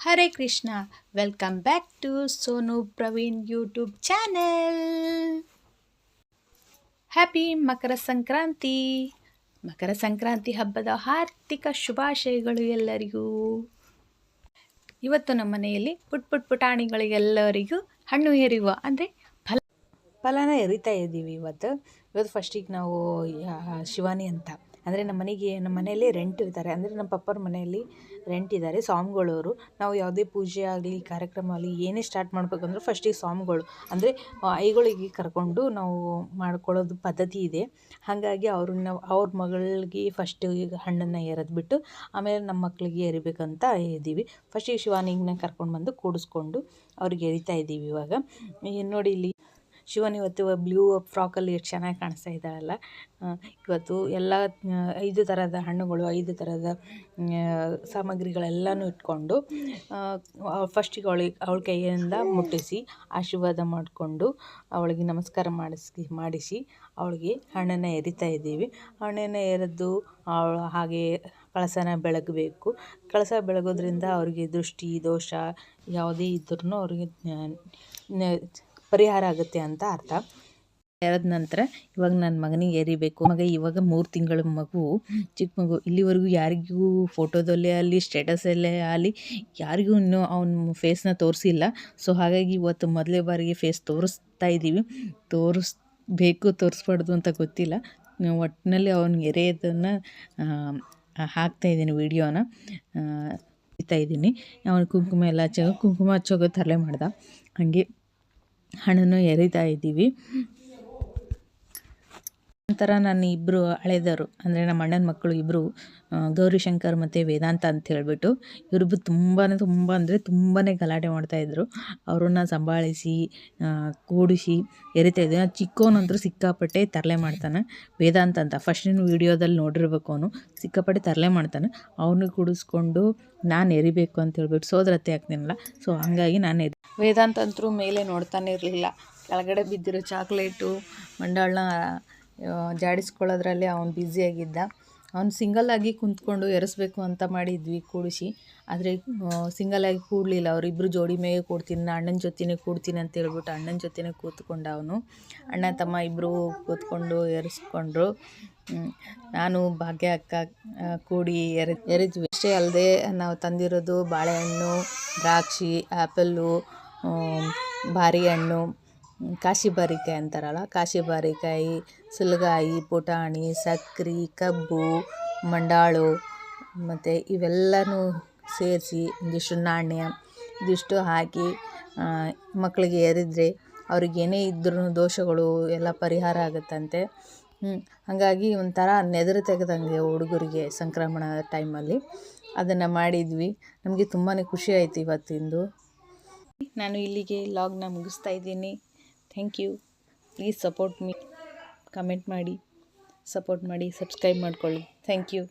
Hare Krishna welcome back to Sonu Praveen YouTube channel happy Makara Sankranti. Makara Sankranti ಹಬ್ಬದ ಹಾರ್ದಿಕ ಶುಭಾಶಯಗಳು ಎಲ್ಲರಿಗೂ. ಇವತ್ತು ನಮ್ಮ ಮನೆಯಲ್ಲಿ ಪುಟ್ ಪುಟ್ ಪುಟಾಣಿಗಳಿಗೆಲ್ಲರಿಗೂ ಹಣ್ಣು ಎರಿಯುವ, ಅಂದರೆ ಫಲ ಫಲನ ಎರಿತಾ ಇದ್ದೀವಿ ಇವತ್ತು. ಇವತ್ತು ಫಸ್ಟಿಗೆ ನಾವು ಶಿವಾನಿ ಅಂತ. ಅಂದರೆ ನಮ್ಮ ಮನೆಗೆ, ನಮ್ಮ ಮನೆಯಲ್ಲಿ ರೆಂಟ್ ಇರ್ತಾರೆ ಅಂದರೆ ನಮ್ಮ ಪಪ್ಪರ ಮನೆಯಲ್ಲಿ ರೆಂಟ್ ಇದ್ದಾರೆ, ಸ್ವಾಮಿಗಳವರು. ನಾವು ಯಾವುದೇ ಪೂಜೆ ಆಗಲಿ, ಕಾರ್ಯಕ್ರಮ ಆಗಲಿ, ಏನೇ ಸ್ಟಾರ್ಟ್ ಮಾಡಬೇಕಂದ್ರೂ ಫಸ್ಟಿಗೆ ಸ್ವಾಮಿಗಳು. ಅಂದರೆ ಐಗಳಿಗೆ ಕರ್ಕೊಂಡು ನಾವು ಮಾಡ್ಕೊಳ್ಳೋದು ಪದ್ಧತಿ ಇದೆ. ಹಾಗಾಗಿ ಅವ್ರನ್ನ, ಅವ್ರ ಮಗಳಿಗೆ ಫಸ್ಟ್ ಹಣ್ಣನ್ನು ಎರೆದ್ಬಿಟ್ಟು ಆಮೇಲೆ ನಮ್ಮ ಮಕ್ಕಳಿಗೆ ಎರಿಬೇಕಂತ ಇದ್ದೀವಿ ಫಸ್ಟಿಗೆ ಶಿವಾನಿಗನ್ನ ಕರ್ಕೊಂಡು ಬಂದು ಕೂಡಿಸ್ಕೊಂಡು ಅವ್ರಿಗೆ ಎರಿತಾ ಇದ್ದೀವಿ ಇವಾಗ. ನೋಡಿ ಇಲ್ಲಿ ಶಿವನ್ ಇವತ್ತು ಬ್ಲೂ ಫ್ರಾಕಲ್ಲಿ ಎಷ್ಟು ಚೆನ್ನಾಗಿ ಕಾಣಿಸ್ತಾ ಇದ್ದಾಳಲ್ಲ. ಇವತ್ತು ಎಲ್ಲ ಐದು ಥರದ ಹಣ್ಣುಗಳು, ಐದು ಥರದ ಸಾಮಗ್ರಿಗಳೆಲ್ಲನೂ ಇಟ್ಕೊಂಡು ಫಸ್ಟಿಗೆ ಅವಳಿಗೆ ಅವಳ ಕೈಯಿಂದ ಮುಟ್ಟಿಸಿ, ಆಶೀರ್ವಾದ ಮಾಡಿಕೊಂಡು, ಅವಳಿಗೆ ನಮಸ್ಕಾರ ಮಾಡಿಸಿ ಮಾಡಿಸಿ, ಅವಳಿಗೆ ಹಣ್ಣನ್ನು ಎರಿತಾ ಇದ್ದೀವಿ. ಹಣ್ಣನ್ನು ಎರೆದು ಅವಳು ಹಾಗೆ ಕಳಸನ ಬೆಳಗಬೇಕು. ಕಳಸ ಬೆಳಗೋದ್ರಿಂದ ಅವರಿಗೆ ದೃಷ್ಟಿ, ದೋಷ ಯಾವುದೇ ಇದ್ರೂ ಅವ್ರಿಗೆ ಪರಿಹಾರ ಆಗುತ್ತೆ ಅಂತ ಅರ್ಥ. ಎರೆದ ನಂತರ ಇವಾಗ ನನ್ನ ಮಗನಿಗೆ ಎರಿಬೇಕು ಮಗ ಇವಾಗ ಮೂರು ತಿಂಗಳ ಮಗು ಚಿಕ್ಕ ಮಗು. ಇಲ್ಲಿವರೆಗೂ ಯಾರಿಗೂ ಫೋಟೋದಲ್ಲೇ ಆಗಲಿ, ಸ್ಟೇಟಸಲ್ಲೇ ಆಗಲಿ, ಯಾರಿಗೂ ಇನ್ನೂ ಅವನ ಫೇಸ್ನ ತೋರಿಸಿಲ್ಲ. ಸೊ ಹಾಗಾಗಿ ಇವತ್ತು ಮೊದಲೇ ಬಾರಿಗೆ ಫೇಸ್ ತೋರಿಸ್ತಾ ಇದ್ದೀವಿ ತೋರಿಸ್ಬೇಕು, ತೋರಿಸ್ಬಾರ್ದು ಅಂತ ಗೊತ್ತಿಲ್ಲ. ಒಟ್ಟಿನಲ್ಲಿ ಅವ್ನಿಗೆ ಎರೆಯೋದನ್ನು ಹಾಕ್ತಾ ಇದ್ದೀನಿ ವಿಡಿಯೋನ. ಇದ್ದೀನಿ ಅವನು ಕುಂಕುಮ ಎಲ್ಲ ಹಚ್ಚೋ, ಕುಂಕುಮ ಹಚ್ಚೋಗೋ ತರಲೆ ಮಾಡ್ದ. ಹಾಗೆ ಹಣ್ಣನ್ನು ಎರಿತಾ ಇದ್ದೀವಿ. ನಂತರ ನನ್ನ ಇಬ್ಬರು ಹಳೆದವರು, ಅಂದರೆ ನಮ್ಮ ಅಣ್ಣನ ಮಕ್ಕಳು ಇಬ್ಬರು ಗೌರಿಶಂಕರ್ ಮತ್ತು ವೇದಾಂತ ಅಂತ ಹೇಳಿಬಿಟ್ಟು ಇವರಿಬ್ಬರು ತುಂಬಾ ತುಂಬ ಅಂದರೆ ತುಂಬಾ ಗಲಾಟೆ ಮಾಡ್ತಾಯಿದ್ರು ಅವ್ರನ್ನ ಸಂಭಾಳಿಸಿ ಕೂಡಿಸಿ ಎರಿತಾ ಇದ್ದೆ. ಚಿಕ್ಕವನಂತರೂ ಸಿಕ್ಕಾಪಟ್ಟೆ ತರಲೆ ಮಾಡ್ತಾನೆ. ವೇದಾಂತ ಅಂತ ಫಸ್ಟಿನ ವೀಡಿಯೋದಲ್ಲಿ ನೋಡಿರ್ಬೇಕು ಅವನು. ಸಿಕ್ಕಾಪಟ್ಟೆ ತರಲೆ ಮಾಡ್ತಾನೆ. ಅವನು ಕೂಡಿಸ್ಕೊಂಡು ನಾನು ಎರಿಬೇಕು ಅಂತ ಹೇಳ್ಬಿಟ್ಟು ಸೋದ್ರತೆ ಆಗ್ತೀನಲ್ಲ. ಸೊ ಹಾಗಾಗಿ ನಾನು ಎರಿ ವೇದಾಂತ ಅಂತರೂ ಮೇಲೆ ನೋಡ್ತಾನೆ ಇರಲಿಲ್ಲ. ಕೆಳಗಡೆ ಬಿದ್ದಿರೋ ಚಾಕ್ಲೇಟು ಮಂಡಾಳನ್ನ ಜಾಡಿಸ್ಕೊಳ್ಳೋದ್ರಲ್ಲಿ ಅವನು ಬ್ಯುಸಿಯಾಗಿದ್ದ ಅವ್ನು ಸಿಂಗಲ್ಲಾಗಿ ಕುಂತ್ಕೊಂಡು ಎರೆಸ್ಬೇಕು ಅಂತ ಮಾಡಿದ್ವಿ ಕೂಡಿಸಿ. ಆದರೆ ಸಿಂಗಲ್ಲಾಗಿ ಕೂಡಲಿಲ್ಲ ಅವರಿಬ್ಬರು ಜೋಡಿ ಮೇಗೆ ಕೂಡ್ತೀನಿ ನಾ ಅಣ್ಣನ ಜೊತೆನೇ ಕೂಡ್ತೀನಿ ಅಂತ ಹೇಳ್ಬಿಟ್ಟು ಅಣ್ಣನ ಜೊತೆನೇ ಕೂತ್ಕೊಂಡ ಅವನು. ಅಣ್ಣ ತಮ್ಮ ಇಬ್ಬರು ಕೂತ್ಕೊಂಡು ಎರೆಸ್ಕೊಂಡ್ರು. ನಾನು ಭಾಗ್ಯ ಅಕ್ಕ ಕೂಡಿ ಎರೆ ಎರೆದ್ವಿ. ಅಷ್ಟೇ ಅಲ್ಲದೆ ನಾವು ತಂದಿರೋದು ಬಾಳೆಹಣ್ಣು ದ್ರಾಕ್ಷಿ ಆ್ಯಪಲ್ಲು ಬಾರಿಹಣ್ಣು ಹ್ಮ್, ಕಾಶಿ ಬಾರಿಕಾಯಿ ಅಂತಾರಲ್ಲ ಕಾಶಿ ಬಾರಿಕಾಯಿ ಸುಲಗಾಯಿ, ಪುಟಾಣಿ, ಸಕ್ರೆ, ಕಬ್ಬು, ಮಂಡಾಳು ಮತ್ತು ಇವೆಲ್ಲನೂ ಸೇರಿಸಿ ಒಂದಿಷ್ಟು ನಾಣ್ಯ, ಇದಿಷ್ಟು ಹಾಕಿ ಮಕ್ಕಳಿಗೆ ಎರೆದ್ರೆ ಅವ್ರಿಗೆ ಏನೇ ಇದ್ರೂ ದೋಷಗಳು ಎಲ್ಲ ಪರಿಹಾರ ಆಗುತ್ತಂತೆ. ಹಾಗಾಗಿ ಒಂಥರ ನೆದರು ತೆಗೆದಂಗೆ ಹುಡುಗರಿಗೆ ಸಂಕ್ರಮಣ ಟೈಮಲ್ಲಿ ಅದನ್ನು ಮಾಡಿದ್ವಿ. ನಮಗೆ ತುಂಬಾ ಖುಷಿ ಆಯಿತು ಇವತ್ತಿಂದು. ನಾನು ಇಲ್ಲಿಗೆ ಲಾಗ್ನ ಮುಗಿಸ್ತಾ ಇದ್ದೀನಿ. Thank you. Please support me comment ಮಾಡಿ ಸಪೋರ್ಟ್ ಮಾಡಿ ಸಬ್ಸ್ಕ್ರೈಬ್ ಮಾಡ್ಕೊಳ್ಳಿ. Thank you